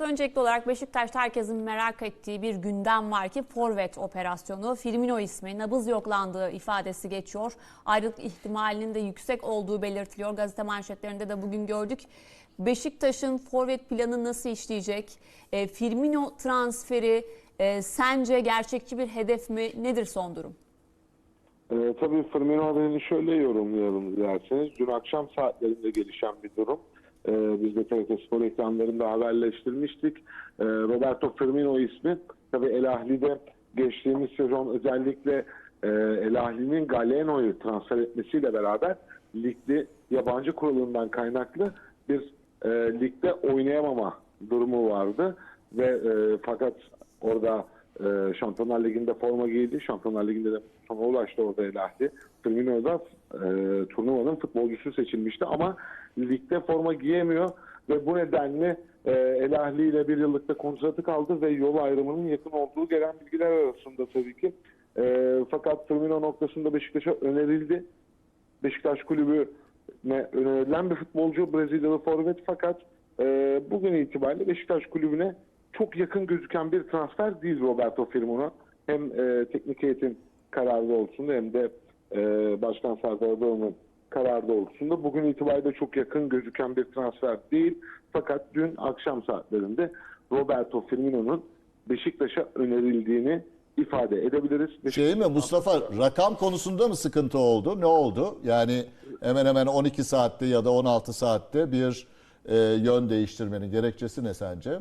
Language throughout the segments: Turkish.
Öncelikli olarak Beşiktaş'ta herkesin merak ettiği bir gündem var ki forvet operasyonu. Firmino ismi nabız yoklandığı ifadesi geçiyor. Ayrılık ihtimalinin de yüksek olduğu belirtiliyor. Gazete manşetlerinde de bugün gördük. Beşiktaş'ın forvet planı nasıl işleyecek? E, Firmino transferi e, sence gerçekçi bir hedef mi? Nedir son durum? Ee, tabii Firmino haberini şöyle yorumlayalım dilerseniz. Dün akşam saatlerinde gelişen bir durum. Ee, biz de TRT Spor ekranlarında haberleştirmiştik. Ee, Roberto Firmino ismi tabii El Ahli'de geçtiğimiz sezon özellikle e, El Ahli'nin Galeno'yu transfer etmesiyle beraber ligde yabancı kurulundan kaynaklı bir e, ligde oynayamama durumu vardı ve e, fakat orada e, Şampiyonlar Ligi'nde forma giydi. Şampiyonlar Ligi'nde de sona ulaştı orada El Ahli. Firmino da e, turnuvanın futbolcusu seçilmişti ama ligde forma giyemiyor ve bu nedenle e, El Ahli ile bir yıllıkta kontratı kaldı ve yol ayrımının yakın olduğu gelen bilgiler arasında tabii ki. E, fakat Firmino noktasında Beşiktaş'a önerildi. Beşiktaş kulübü ne önerilen bir futbolcu Brezilyalı forvet fakat e, bugün itibariyle Beşiktaş kulübüne çok yakın gözüken bir transfer değil Roberto Firmino. Hem e, teknik heyetin kararı olsun hem de e, Başkan Adalı'nın kararı olsun bugün itibariyle çok yakın gözüken bir transfer değil. Fakat dün akşam saatlerinde Roberto Firmino'nun Beşiktaş'a önerildiğini ifade edebiliriz. Şey mi Mustafa rakam konusunda mı sıkıntı oldu? Ne oldu? Yani hemen hemen 12 saatte ya da 16 saatte bir e, yön değiştirmenin gerekçesi ne sence?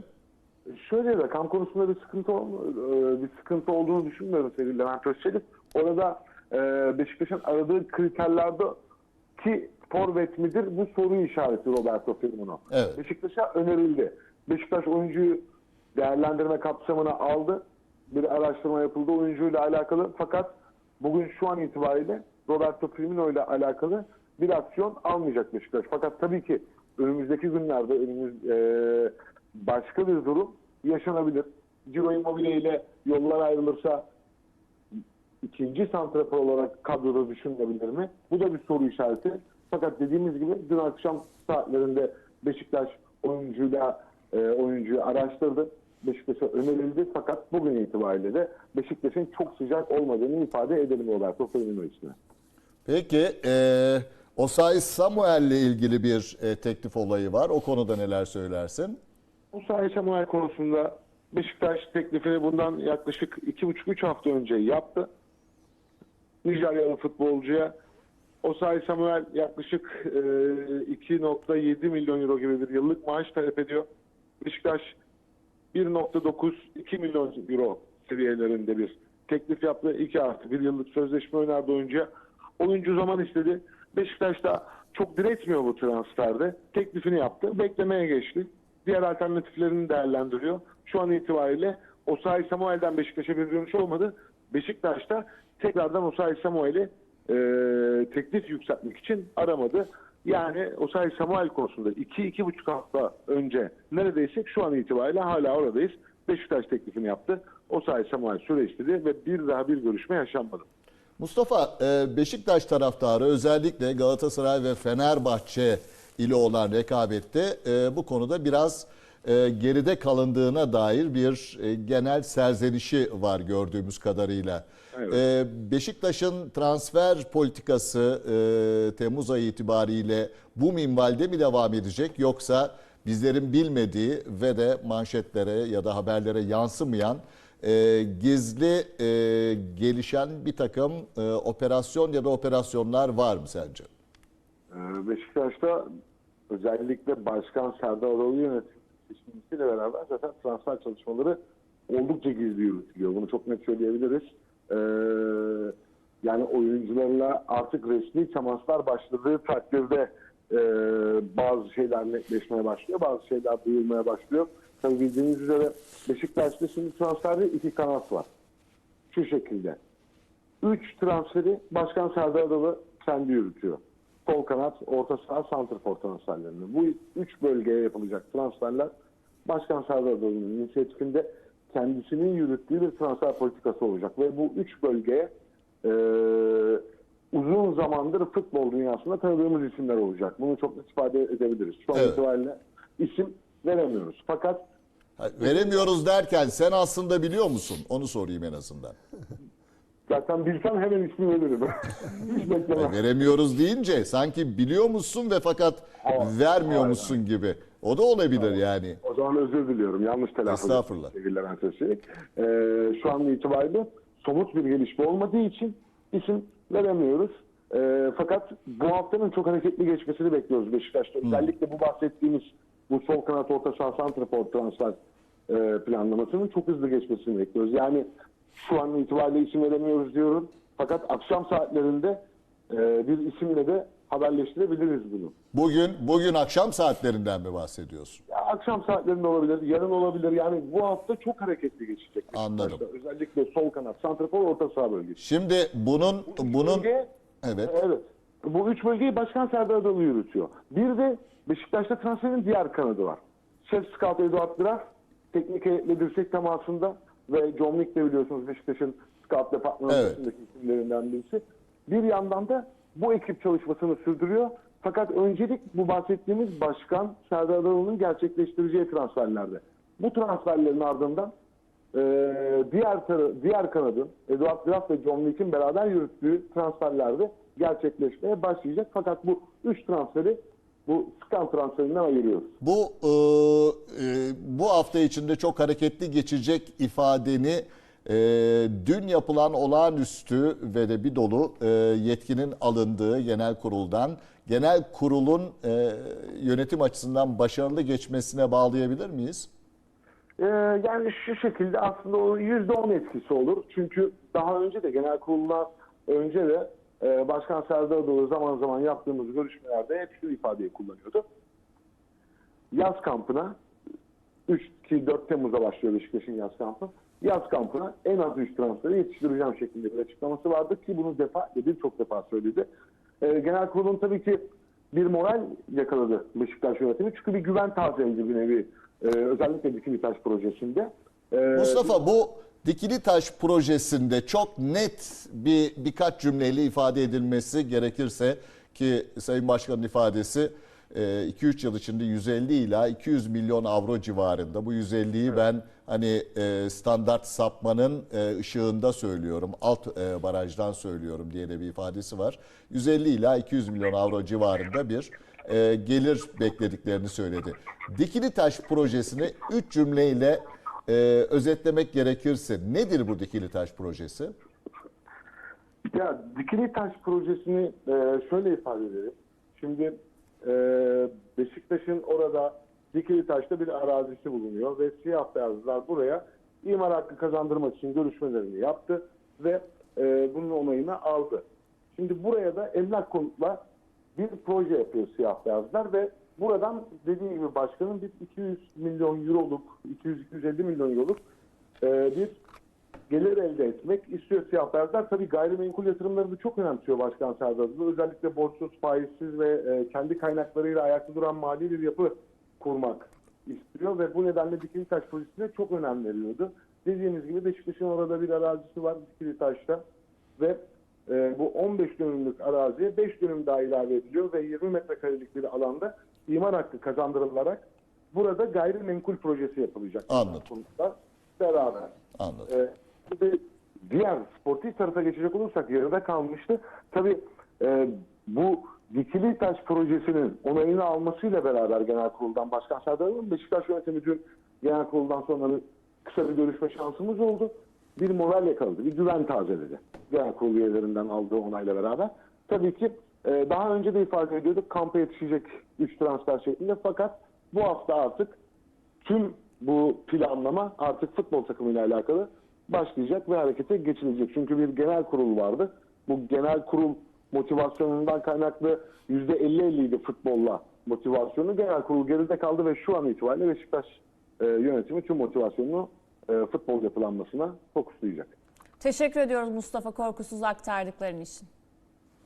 Şöyle rakam konusunda bir sıkıntı e, bir sıkıntı olduğunu düşünmüyorum sevgili Levent Özçelik. Orada e, Beşiktaş'ın aradığı kriterlerde ki forvet midir bu soru işareti Roberto Firmino. Evet. Beşiktaş'a önerildi. Beşiktaş oyuncuyu değerlendirme kapsamına aldı. Bir araştırma yapıldı oyuncuyla alakalı. Fakat bugün şu an itibariyle Roberto Firmino ile alakalı bir aksiyon almayacak Beşiktaş. Fakat tabii ki önümüzdeki günlerde önümüz e, başka bir durum yaşanabilir. Ciro Immobile ile yollar ayrılırsa ikinci santrafor olarak kadroda düşünülebilir mi? Bu da bir soru işareti. Fakat dediğimiz gibi dün akşam saatlerinde Beşiktaş oyuncuyla e, oyuncuyu araştırdı. Beşiktaş'a önerildi fakat bugün itibariyle de Beşiktaş'ın çok sıcak olmadığını ifade edelim Roberto Firmino ismine. Peki e, Osay Samuel ile ilgili bir e, teklif olayı var. O konuda neler söylersin? Musa Samuel konusunda Beşiktaş teklifini bundan yaklaşık 2,5-3 hafta önce yaptı. Nijeryalı futbolcuya Osay Samuel yaklaşık e, 2.7 milyon euro gibi bir yıllık maaş talep ediyor. Beşiktaş 1.9-2 milyon euro seviyelerinde bir teklif yaptı. 2 artı bir yıllık sözleşme önerdi oyuncuya. Oyuncu zaman istedi. Beşiktaş da çok diretmiyor bu transferde. Teklifini yaptı. Beklemeye geçti. Diğer alternatiflerini değerlendiriyor. Şu an itibariyle Osayi Samuel'den Beşiktaş'a bir dönüş olmadı. Beşiktaş'ta tekrardan Osayi Samuel'i e, teklif yükseltmek için aramadı. Yani Osayi Samuel konusunda 2-2,5 hafta önce neredeysek şu an itibariyle hala oradayız. Beşiktaş teklifini yaptı. Osayi Samuel süre istedi ve bir daha bir görüşme yaşanmadı. Mustafa e, Beşiktaş taraftarı özellikle Galatasaray ve Fenerbahçe ile olan rekabette e, bu konuda biraz e, geride kalındığına dair bir e, genel serzenişi var gördüğümüz kadarıyla. Evet. E, Beşiktaş'ın transfer politikası e, Temmuz ayı itibariyle bu minvalde mi devam edecek yoksa bizlerin bilmediği ve de manşetlere ya da haberlere yansımayan e, gizli e, gelişen bir takım e, operasyon ya da operasyonlar var mı sence? Ee, Beşiktaş'ta özellikle Başkan Serdar Adalı yönetimisiyle beraber zaten transfer çalışmaları oldukça gizli yürütülüyor. Bunu çok net söyleyebiliriz. Ee, yani oyuncularla artık resmi temaslar başladığı takdirde e, bazı şeyler netleşmeye başlıyor, bazı şeyler duyulmaya başlıyor. Tabii bildiğiniz üzere Beşiktaş'ta şimdi transferde iki kanat var. Şu şekilde. Üç transferi Başkan Serdar Adalı kendi yürütüyor. Sol kanat, orta saha, santrfor transferlerini. Bu üç bölgeye yapılacak transferler Başkan Serdar Adalı'nın inisiyatifinde kendisinin yürüttüğü bir transfer politikası olacak. Ve bu üç bölgeye e, uzun zamandır futbol dünyasında tanıdığımız isimler olacak. Bunu çok net ifade edebiliriz. Şu an Evet. itibariyle isim veremiyoruz. Fakat Veremiyoruz derken sen aslında biliyor musun? Onu sorayım en azından. Zaten bilsem hemen ismi veririm. Veremiyoruz deyince sanki biliyor musun ve fakat Evet, vermiyor aynen. musun gibi. O da olabilir yani. O zaman özür diliyorum. Yanlış telaffuz Estağfurullah. sevgili Levent Özçelik. Ee, şu an itibariyle somut bir gelişme olmadığı için isim veremiyoruz. Ee, fakat bu haftanın çok hareketli geçmesini bekliyoruz Beşiktaş'ta. Özellikle bu bahsettiğimiz bu sol kanat orta saha santrafor transfer e, planlamasının çok hızlı geçmesini bekliyoruz. Yani şu an itibariyle isim veremiyoruz diyorum. Fakat akşam saatlerinde e, bir isimle de haberleştirebiliriz bunu. Bugün bugün akşam saatlerinden mi bahsediyorsun? Ya akşam saatlerinde olabilir, yarın olabilir. Yani bu hafta çok hareketli geçecek. Anladım. Özellikle sol kanat, santrafor, orta saha bölgesi. Şimdi bunun bunun Bölge, evet evet. Bu üç bölgeyi Başkan Serdar Adalı yürütüyor. Bir de Beşiktaş'ta transferin diğer kanadı var. Şef Scout Eduard Graf, teknik heyetle dirsek temasında ve John Wick de biliyorsunuz Beşiktaş'ın Scout departmanının Evet. isimlerinden birisi. Bir yandan da bu ekip çalışmasını sürdürüyor. Fakat öncelik bu bahsettiğimiz başkan Serdar Adalı'nın gerçekleştireceği transferlerde. Bu transferlerin ardından ee, diğer tarı, diğer kanadın Eduard Graf ve John Wick'in beraber yürüttüğü transferlerde gerçekleşmeye başlayacak. Fakat bu üç transferi bu scan transferinden ayırıyoruz. bu e, e, bu hafta içinde çok hareketli geçecek ifadeni e, dün yapılan olağanüstü ve de bir dolu e, yetkinin alındığı genel kuruldan genel kurulun e, yönetim açısından başarılı geçmesine bağlayabilir miyiz? Ee, yani şu şekilde aslında o %10 etkisi olur. Çünkü daha önce de genel kuruldan önce de e, Başkan Serdar Adalı zaman zaman yaptığımız görüşmelerde hep şu ifadeyi kullanıyordu. Yaz kampına 3 ki 4 Temmuz'da başlıyor Beşiktaş'ın yaz kampı. Yaz kampına en az 3 transferi yetiştireceğim şeklinde bir açıklaması vardı ki bunu defa birçok defa söyledi. Ee, genel kurulun tabii ki bir moral yakaladı Beşiktaş yönetimi. Çünkü bir güven tazeledi bir nevi. Ee, özellikle Dikili Taş projesinde. Ee, Mustafa bu Dikili Taş projesinde çok net bir birkaç cümleyle ifade edilmesi gerekirse ki Sayın Başkan'ın ifadesi 2-3 yıl içinde 150 ila 200 milyon avro civarında. Bu 150'yi ben hani e, standart sapmanın e, ışığında söylüyorum. Alt e, barajdan söylüyorum diye de bir ifadesi var. 150 ila 200 milyon avro civarında bir e, gelir beklediklerini söyledi. Dikili Taş projesini 3 cümleyle e, özetlemek gerekirse nedir bu Dikili Taş projesi? Ya Dikili Taş projesini e, şöyle ifade edelim. Şimdi e, Beşiktaş'ın orada Dikili Taş'ta bir arazisi bulunuyor ve siyah beyazlar buraya imar hakkı kazandırmak için görüşmelerini yaptı ve e, bunun onayını aldı. Şimdi buraya da emlak konutla bir proje yapıyor siyah beyazlar ve buradan dediğim gibi başkanın bir 200 milyon euroluk, 200-250 milyon euroluk e, bir gelir elde etmek istiyor siyah beyazlar. Tabii gayrimenkul yatırımlarını çok önemsiyor Başkan Serdar. Özellikle borçsuz, faizsiz ve e, kendi kaynaklarıyla ayakta duran mali bir yapı kurmak istiyor ve bu nedenle Dikili Taş projesine çok önem veriyordu. Dediğimiz gibi Beşiktaş'ın orada bir arazisi var Dikili Taş'ta ve e, bu 15 dönümlük araziye 5 dönüm daha ilave ediliyor ve 20 metrekarelik bir alanda imar hakkı kazandırılarak burada gayrimenkul projesi yapılacak. Anladım. Beraber. Anladım. Bir de diğer sportif tarafa geçecek olursak yarıda kalmıştı. Tabii e, bu Dikili Taş projesinin onayını almasıyla beraber genel kuruldan Başkan Serdar Adalı'nın Beşiktaş yönetimi dün genel kuruldan sonra bir- kısa bir görüşme şansımız oldu. Bir moral yakaladı, bir güven tazeledi. Genel kurul üyelerinden aldığı onayla beraber. Tabii ki e, daha önce de ifade ediyorduk kampa yetişecek 3 transfer şeklinde fakat bu hafta artık tüm bu planlama artık futbol takımıyla alakalı başlayacak ve harekete geçilecek. Çünkü bir genel kurul vardı. Bu genel kurul motivasyonundan kaynaklı %50-50'ydi futbolla motivasyonu. Genel kurul geride kaldı ve şu an itibariyle Beşiktaş e, yönetimi tüm motivasyonunu e, futbol yapılanmasına fokuslayacak. Teşekkür ediyoruz Mustafa Korkusuz aktardıkların için.